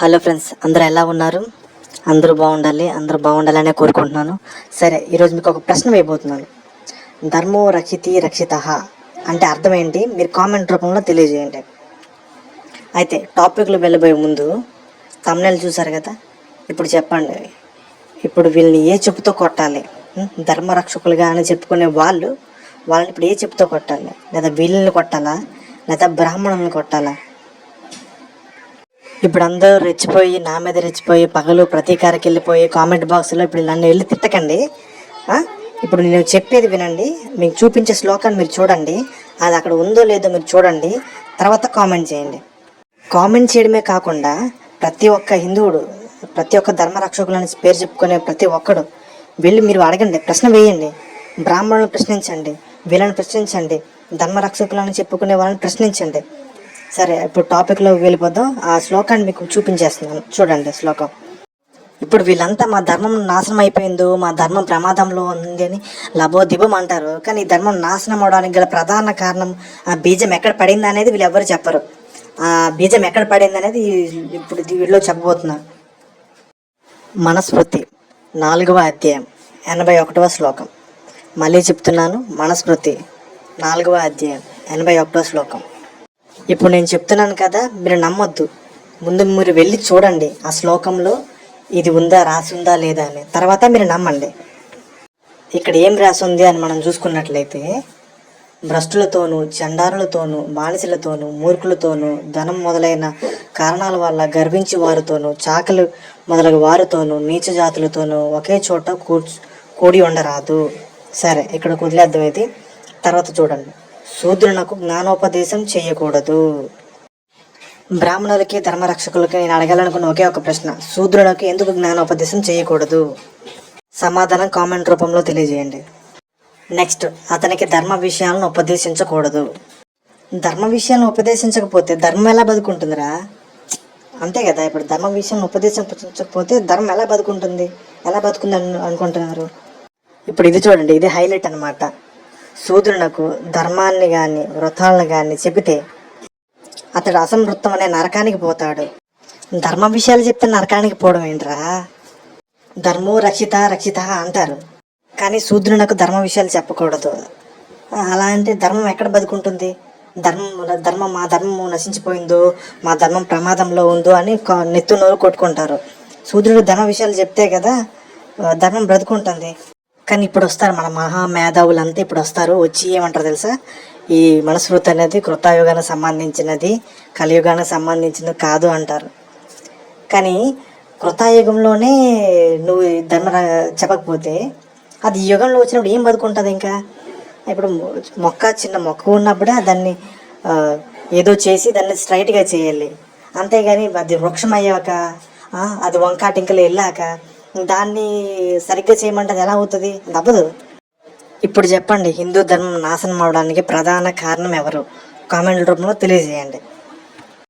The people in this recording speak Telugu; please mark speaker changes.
Speaker 1: హలో ఫ్రెండ్స్ అందరూ ఎలా ఉన్నారు? అందరూ బాగుండాలి అందరూ బాగుండాలనే కోరుకుంటున్నాను. సరే ఈరోజు మీకు ఒక ప్రశ్న వేయబోతున్నాను. ధర్మో రక్షితి రక్షిత అంటే అర్థం ఏంటి? మీరు కామెంట్ రూపంలో తెలియజేయండి. అయితే టాపిక్లో వెళ్ళబోయే ముందు తమ్నెల్ చూసారు కదా? ఇప్పుడు చెప్పండి. ఇప్పుడు వీళ్ళని ఏ చెప్పుతో కొట్టాలి? ధర్మరక్షకులుగా అని చెప్పుకునే వాళ్ళు వాళ్ళని ఇప్పుడు ఏ చెప్పుతో కొట్టాలి? లేదా వీళ్ళని కొట్టాలా? లేదా బ్రాహ్మణులను కొట్టాలా? ఇప్పుడు అందరూ రెచ్చిపోయి నా మీద రెచ్చిపోయి పగలు ప్రతీకారకి వెళ్ళిపోయి కామెంట్ బాక్స్లో ఇప్పుడు నన్ను వెళ్ళి తిట్టకండి. ఇప్పుడు నేను చెప్పేది వినండి. మీకు చూపించే శ్లోకాన్ని మీరు చూడండి. అది అక్కడ ఉందో లేదో మీరు చూడండి. తర్వాత కామెంట్ చేయండి. కామెంట్ చేయడమే కాకుండా ప్రతి ఒక్క హిందువుడు ప్రతి ఒక్క ధర్మరక్షకులని పేరు చెప్పుకునే ప్రతి ఒక్కడు వెళ్ళి మీరు అడగండి. ప్రశ్న వేయండి. బ్రాహ్మణులను ప్రశ్నించండి. వీళ్ళని ప్రశ్నించండి. ధర్మరక్షకులని చెప్పుకునే వాళ్ళని ప్రశ్నించండి. సరే ఇప్పుడు టాపిక్లో వెళ్ళిపోదాం. ఆ శ్లోకాన్ని మీకు చూపించేస్తున్నాను. చూడండి శ్లోకం. ఇప్పుడు వీళ్ళంతా మా ధర్మం నాశనం అయిపోయిందో మా ధర్మం ప్రమాదంలో ఉంది అని లబోదిబం అంటారు. కానీ ఈ ధర్మం నాశనం అవడానికి గల ప్రధాన కారణం ఆ బీజం ఎక్కడ పడింది అనేది వీళ్ళు ఎవరు చెప్పరు. ఆ బీజం ఎక్కడ పడింది అనేది ఇప్పుడు వీళ్ళు చెప్పబోతున్నారు. మనస్మృతి నాలుగవ అధ్యాయం ఎనభై ఒకటవ శ్లోకం. మళ్ళీ చెప్తున్నాను మనస్మృతి నాలుగవ అధ్యాయం ఎనభై ఒకటవ శ్లోకం. ఇప్పుడు నేను చెప్తున్నాను కదా మీరు నమ్మొద్దు. ముందు మీరు వెళ్ళి చూడండి ఆ శ్లోకంలో ఇది ఉందా రాసి ఉందా లేదా అని. తర్వాత మీరు నమ్మండి. ఇక్కడ ఏం రాసి ఉంది అని మనం చూసుకున్నట్లయితే భ్రష్టులతోనూ చండారులతోనూ బానిసలతోనూ మూర్ఖులతోనూ ధనం మొదలైన కారణాల వల్ల గర్వించి వారితోనూ చాకలు మొదలగు వారితోనూ నీచ జాతులతోనూ ఒకే చోట కూర్చు కూడి ఉండరాదు. సరే ఇక్కడ వదిలేద్దాం అయితే తర్వాత చూడండి. శూద్రునకు జ్ఞానోపదేశం చేయకూడదు. బ్రాహ్మణులకి ధర్మరక్షకులకి నేను అడగాలనుకున్న ఒకే ఒక ప్రశ్న. శూద్రులకు ఎందుకు జ్ఞానోపదేశం చేయకూడదు? సమాధానం కామెంట్ రూపంలో తెలియజేయండి. నెక్స్ట్ అతనికి ధర్మ విషయాలను ఉపదేశించకూడదు. ధర్మ విషయాలను ఉపదేశించకపోతే ధర్మం ఎలా బతుకుంటుందిరా? అంతే కదా ఇప్పుడు ధర్మ విషయాలను ఉపదేశించకపోతే ధర్మం ఎలా బతుకుంటుంది? ఎలా బతుకుంది అను అనుకుంటున్నారు? ఇప్పుడు ఇది చూడండి ఇది హైలైట్ అన్నమాట. శూద్రునకు ధర్మాన్ని కానీ వ్రతాలను కానీ చెబితే అతడు అసంవృత్తం అనే నరకానికి పోతాడు. ధర్మ విషయాలు చెప్తే నరకానికి పోవడం ఏంట్రా? ధర్మో రక్షిత రక్షిత అంటారు. కానీ శూద్రునకు ధర్మ విషయాలు చెప్పకూడదు. అలా అంటే ధర్మం ఎక్కడ బతుకుంటుంది? ధర్మం ధర్మం మా ధర్మము నశించిపోయిందో మా ధర్మం ప్రమాదంలో ఉందో అని నెత్తు నోరు కొట్టుకుంటారు. శూద్రుడు ధర్మ విషయాలు చెప్తే కదా ధర్మం బ్రతుకుంటుంది. కానీ ఇప్పుడు వస్తారు మన మహా మేధావులంతా ఇప్పుడు వస్తారు వచ్చి ఏమంటారు తెలుసా? ఈ మనస్మృతి అనేది కృతాయుగానికి సంబంధించినది కలియుగానికి సంబంధించినది కాదు అంటారు. కానీ కృతాయుగంలోనే నువ్వు ఈ ధర్మ చెప్పకపోతే అది యుగంలో వచ్చినప్పుడు ఏం బతుకుంటుంది ఇంకా? ఇప్పుడు మొక్క చిన్న మొక్క ఉన్నప్పుడే దాన్ని ఏదో చేసి దాన్ని స్ట్రైట్గా చేయాలి. అంతేగాని అది వృక్షం అయ్యాక అది వంకాటింకలు వెళ్ళాక దాన్ని సరిగ్గా చేయమంటే అది ఎలా అవుతుంది? అది ఇప్పుడు చెప్పండి హిందూ ధర్మం నాశనం అవడానికి ప్రధాన కారణం ఎవరు? కామెంట్ రూపంలో తెలియజేయండి.